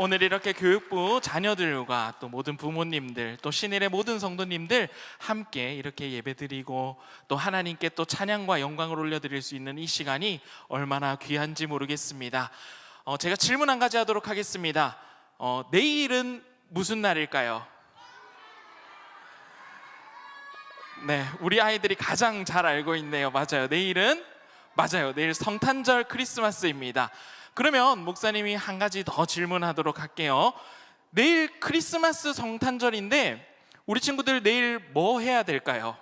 오늘 이렇게 교육부 자녀들과 또 모든 부모님들 또 신일의 모든 성도님들 함께 이렇게 예배드리고 또 하나님께 또 찬양과 영광을 올려드릴 수 있는 이 시간이 얼마나 귀한지 모르겠습니다. 어, 제가 질문 한 가지 하도록 하겠습니다. 어, 내일은 무슨 날일까요? 네, 우리 아이들이 가장 잘 알고 있네요. 맞아요. 내일은 맞아요. 내일 성탄절 크리스마스입니다. 그러면 목사님이 한 가지 더 질문하도록 할게요. 내일 크리스마스 성탄절인데 우리 친구들 내일 뭐 해야 될까요?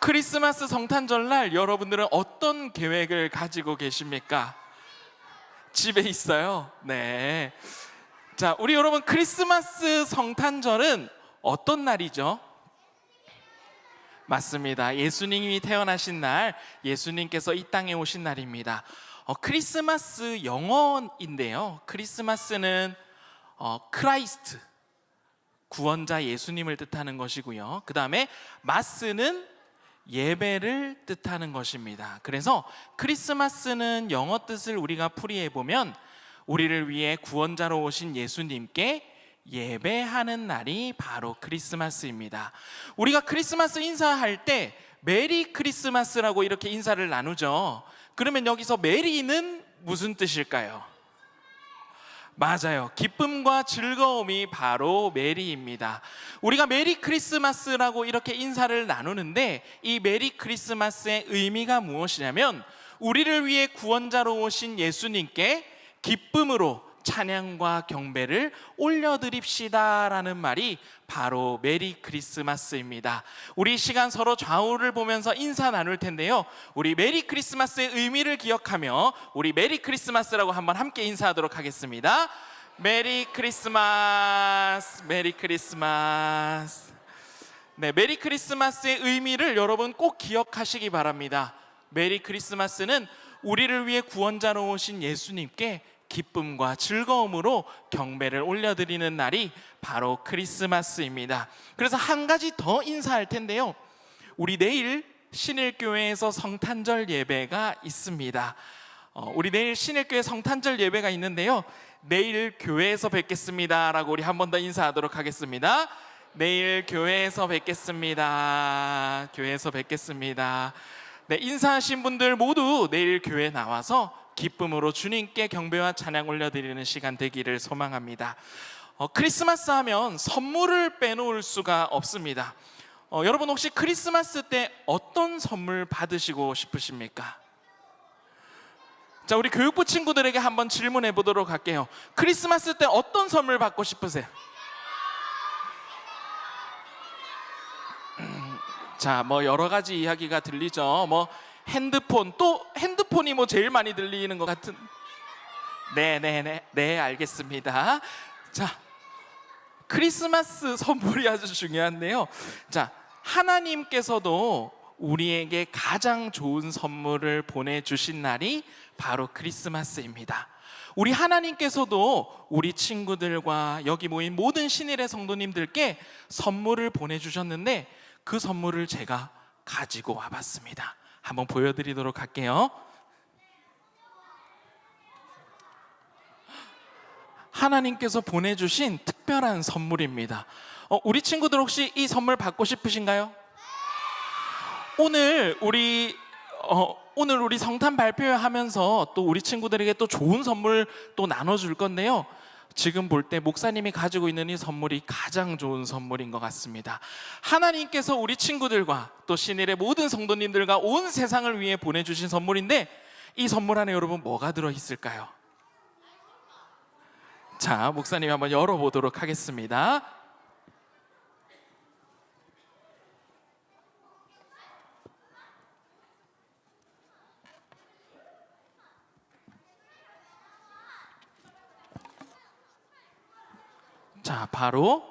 크리스마스 성탄절 날 여러분들은 어떤 계획을 가지고 계십니까? 집에 있어요. 네. 자, 우리 여러분 크리스마스 성탄절은 어떤 날이죠? 맞습니다. 예수님이 태어나신 날, 예수님께서 이 땅에 오신 날입니다. 어, 크리스마스 영어인데요. 크리스마스는 어, 크라이스트, 구원자 예수님을 뜻하는 것이고요. 그 다음에 마스는 예배를 뜻하는 것입니다. 그래서 크리스마스는 영어 뜻을 우리가 풀이해 보면 우리를 위해 구원자로 오신 예수님께 예배하는 날이 바로 크리스마스입니다. 우리가 크리스마스 인사할 때 메리 크리스마스라고 이렇게 인사를 나누죠. 그러면 여기서 메리는 무슨 뜻일까요? 맞아요. 기쁨과 즐거움이 바로 메리입니다. 우리가 메리 크리스마스라고 이렇게 인사를 나누는데 이 메리 크리스마스의 의미가 무엇이냐면 우리를 위해 구원자로 오신 예수님께 기쁨으로 찬양과 경배를 올려드립시다라는 말이 바로 메리 크리스마스입니다. 우리 이 시간 서로 좌우를 보면서 인사 나눌 텐데요. 우리 메리 크리스마스의 의미를 기억하며 우리 메리 크리스마스라고 한번 함께 인사하도록 하겠습니다. 메리 크리스마스, 메리 크리스마스. 네, 메리 크리스마스의 의미를 여러분 꼭 기억하시기 바랍니다. 메리 크리스마스는 우리를 위해 구원자로 오신 예수님께 기쁨과 즐거움으로 경배를 올려드리는 날이 바로 크리스마스입니다. 그래서 한 가지 더 인사할 텐데요. 우리 내일 신일교회에서 성탄절 예배가 있습니다. 어, 우리 내일 신일교회 성탄절 예배가 있는데요. 내일 교회에서 뵙겠습니다라고 우리 한 번 더 인사하도록 하겠습니다. 내일 교회에서 뵙겠습니다. 교회에서 뵙겠습니다. 네, 인사하신 분들 모두 내일 교회 나와서 기쁨으로 주님께 경배와 찬양 올려드리는 시간 되기를 소망합니다. 어, 크리스마스 하면 선물을 빼놓을 수가 없습니다. 어, 여러분 혹시 크리스마스 때 어떤 선물 받으시고 싶으십니까? 자, 우리 교육부 친구들에게 한번 질문해 보도록 할게요. 크리스마스 때 어떤 선물 받고 싶으세요? 음, 자, 뭐 여러 가지 이야기가 들리죠. 뭐 핸드폰 또 핸드폰이 뭐 제일 많이 들리는 것 같은. 네, 네, 네, 네, 알겠습니다. 자, 크리스마스 선물이 아주 중요한데요. 자, 하나님께서도 우리에게 가장 좋은 선물을 보내주신 날이 바로 크리스마스입니다. 우리 하나님께서도 우리 친구들과 여기 모인 모든 신일의 성도님들께 선물을 보내주셨는데 그 선물을 제가 가지고 와봤습니다. 한번 보여드리도록 할게요. 하나님께서 보내주신 특별한 선물입니다. 어, 우리 친구들 혹시 이 선물 받고 싶으신가요? 오늘 우리 어, 오늘 우리 성탄 발표하면서 또 우리 친구들에게 또 좋은 선물 또 나눠줄 건데요. 지금 볼 때 목사님이 가지고 있는 이 선물이 가장 좋은 선물인 것 같습니다. 하나님께서 우리 친구들과 또 신일의 모든 성도님들과 온 세상을 위해 보내주신 선물인데 이 선물 안에 여러분 뭐가 들어있을까요? 자, 목사님이 한번 열어보도록 하겠습니다. 자, 바로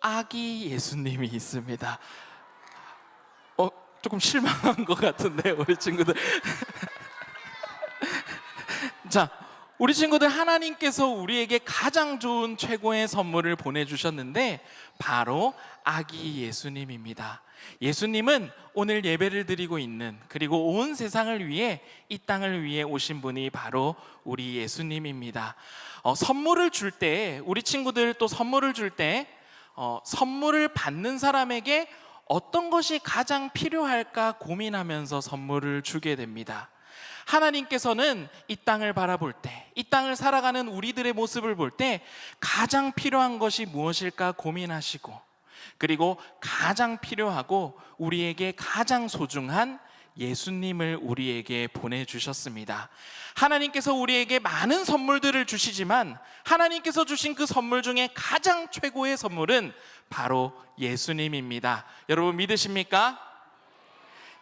아기 예수님이 있습니다. 어, 조금 실망한 것 같은데 우리 친구들. 자, 우리 친구들 하나님께서 우리에게 가장 좋은 최고의 선물을 보내주셨는데 바로 아기 예수님입니다. 예수님은 오늘 예배를 드리고 있는 그리고 온 세상을 위해 이 땅을 위해 오신 분이 바로 우리 예수님입니다. 어, 선물을 줄 때 우리 친구들 또 선물을 줄때 어, 선물을 받는 사람에게 어떤 것이 가장 필요할까 고민하면서 선물을 주게 됩니다. 하나님께서는 이 땅을 바라볼 때, 이 땅을 살아가는 우리들의 모습을 볼 때 가장 필요한 것이 무엇일까 고민하시고, 그리고 가장 필요하고 우리에게 가장 소중한 예수님을 우리에게 보내주셨습니다. 하나님께서 우리에게 많은 선물들을 주시지만 하나님께서 주신 그 선물 중에 가장 최고의 선물은 바로 예수님입니다. 여러분 믿으십니까?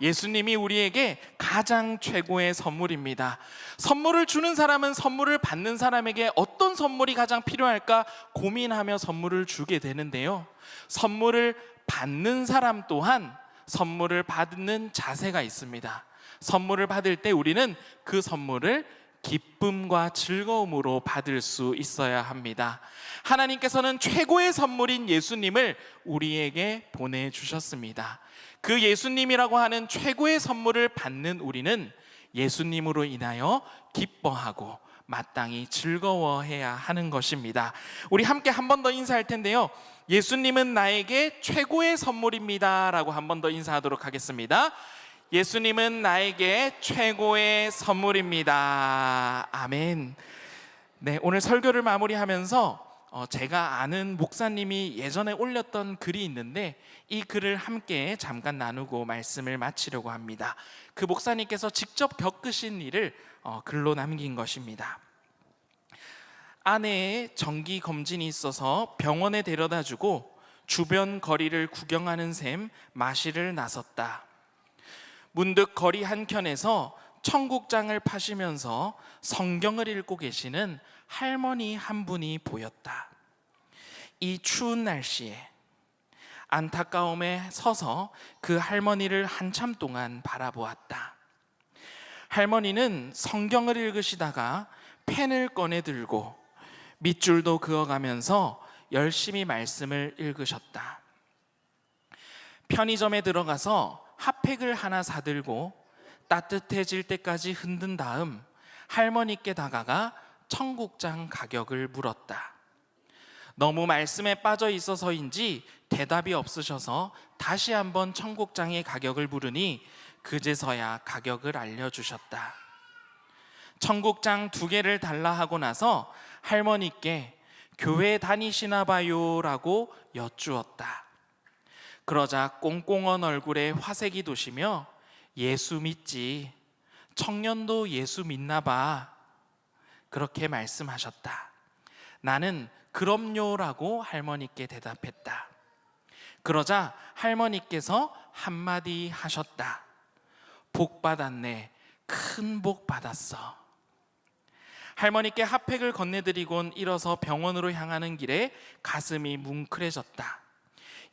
예수님이 우리에게 가장 최고의 선물입니다. 선물을 주는 사람은 선물을 받는 사람에게 어떤 선물이 가장 필요할까 고민하며 선물을 주게 되는데요. 선물을 받는 사람 또한 선물을 받는 자세가 있습니다. 선물을 받을 때 우리는 그 선물을 기쁨과 즐거움으로 받을 수 있어야 합니다. 하나님께서는 최고의 선물인 예수님을 우리에게 보내주셨습니다. 그 예수님이라고 하는 최고의 선물을 받는 우리는 예수님으로 인하여 기뻐하고 마땅히 즐거워해야 하는 것입니다. 우리 함께 한 번 더 인사할 텐데요. 예수님은 나에게 최고의 선물입니다. 라고 한 번 더 인사하도록 하겠습니다. 예수님은 나에게 최고의 선물입니다. 아멘. 네, 오늘 설교를 마무리하면서 어, 제가 아는 목사님이 예전에 올렸던 글이 있는데 이 글을 함께 잠깐 나누고 말씀을 마치려고 합니다. 그 목사님께서 직접 겪으신 일을 어, 글로 남긴 것입니다. 아내의 정기 검진이 있어서 병원에 데려다 주고 주변 거리를 구경하는 셈 마시를 나섰다. 문득 거리 한켠에서 청국장을 파시면서 성경을 읽고 계시는 할머니 한 분이 보였다. 이 추운 날씨에 안타까움에 서서 그 할머니를 한참 동안 바라보았다. 할머니는 성경을 읽으시다가 펜을 꺼내 들고 밑줄도 그어가면서 열심히 말씀을 읽으셨다. 편의점에 들어가서 핫팩을 하나 사들고 따뜻해질 때까지 흔든 다음 할머니께 다가가 청국장 가격을 물었다. 너무 말씀에 빠져 있어서인지 대답이 없으셔서 다시 한번 청국장의 가격을 물으니 그제서야 가격을 알려주셨다. 청국장 두 개를 달라 하고 나서 할머니께 교회 다니시나 봐요라고 여쭈었다. 그러자 꽁꽁언 얼굴에 화색이 도시며 예수 믿지. 청년도 예수 믿나 봐. 그렇게 말씀하셨다. 나는 그럼요라고 할머니께 대답했다. 그러자 할머니께서 한마디 하셨다. 복 받았네. 큰 복 받았어. 할머니께 핫팩을 건네드리곤 일어서 병원으로 향하는 길에 가슴이 뭉클해졌다.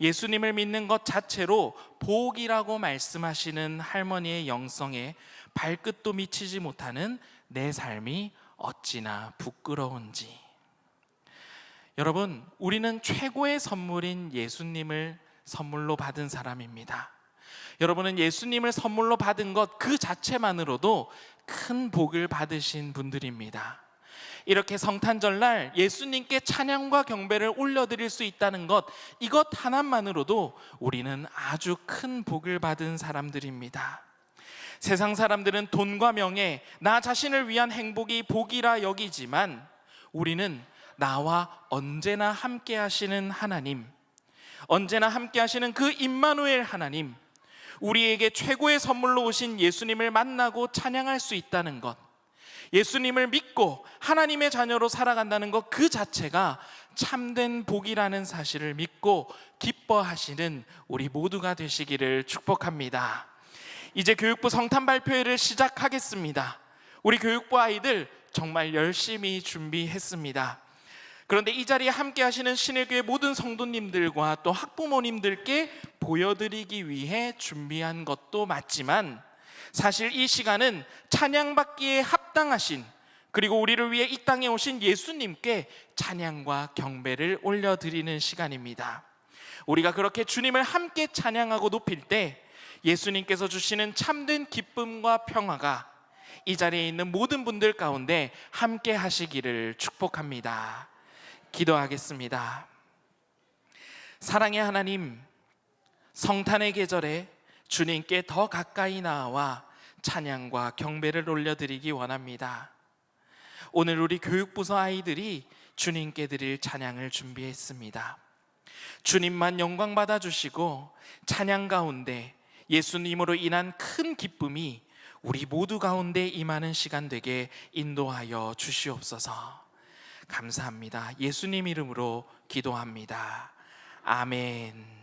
예수님을 믿는 것 자체로 복이라고 말씀하시는 할머니의 영성에 발끝도 미치지 못하는 내 삶이 어찌나 부끄러운지. 여러분, 우리는 최고의 선물인 예수님을 선물로 받은 사람입니다. 여러분은 예수님을 선물로 받은 것 그 자체만으로도 큰 복을 받으신 분들입니다. 이렇게 성탄절날 예수님께 찬양과 경배를 올려드릴 수 있다는 것, 이것 하나만으로도 우리는 아주 큰 복을 받은 사람들입니다. 세상 사람들은 돈과 명예, 나 자신을 위한 행복이 복이라 여기지만 우리는 나와 언제나 함께 하시는 하나님, 언제나 함께 하시는 그 임마누엘 하나님, 우리에게 최고의 선물로 오신 예수님을 만나고 찬양할 수 있다는 것, 예수님을 믿고 하나님의 자녀로 살아간다는 것 그 자체가 참된 복이라는 사실을 믿고 기뻐하시는 우리 모두가 되시기를 축복합니다. 이제 교육부 성탄 발표회를 시작하겠습니다. 우리 교육부 아이들 정말 열심히 준비했습니다. 그런데 이 자리에 함께 하시는 신일교회 모든 성도님들과 또 학부모님들께 보여드리기 위해 준비한 것도 맞지만 사실 이 시간은 찬양받기에 합당하신 그리고 우리를 위해 이 땅에 오신 예수님께 찬양과 경배를 올려드리는 시간입니다. 우리가 그렇게 주님을 함께 찬양하고 높일 때 예수님께서 주시는 참된 기쁨과 평화가 이 자리에 있는 모든 분들 가운데 함께 하시기를 축복합니다. 기도하겠습니다. 사랑의 하나님, 성탄의 계절에 주님께 더 가까이 나와 찬양과 경배를 올려드리기 원합니다. 오늘 우리 교육부서 아이들이 주님께 드릴 찬양을 준비했습니다. 주님만 영광 받아 주시고 찬양 가운데 예수님으로 인한 큰 기쁨이 우리 모두 가운데 임하는 시간 되게 인도하여 주시옵소서. 감사합니다. 예수님 이름으로 기도합니다. 아멘.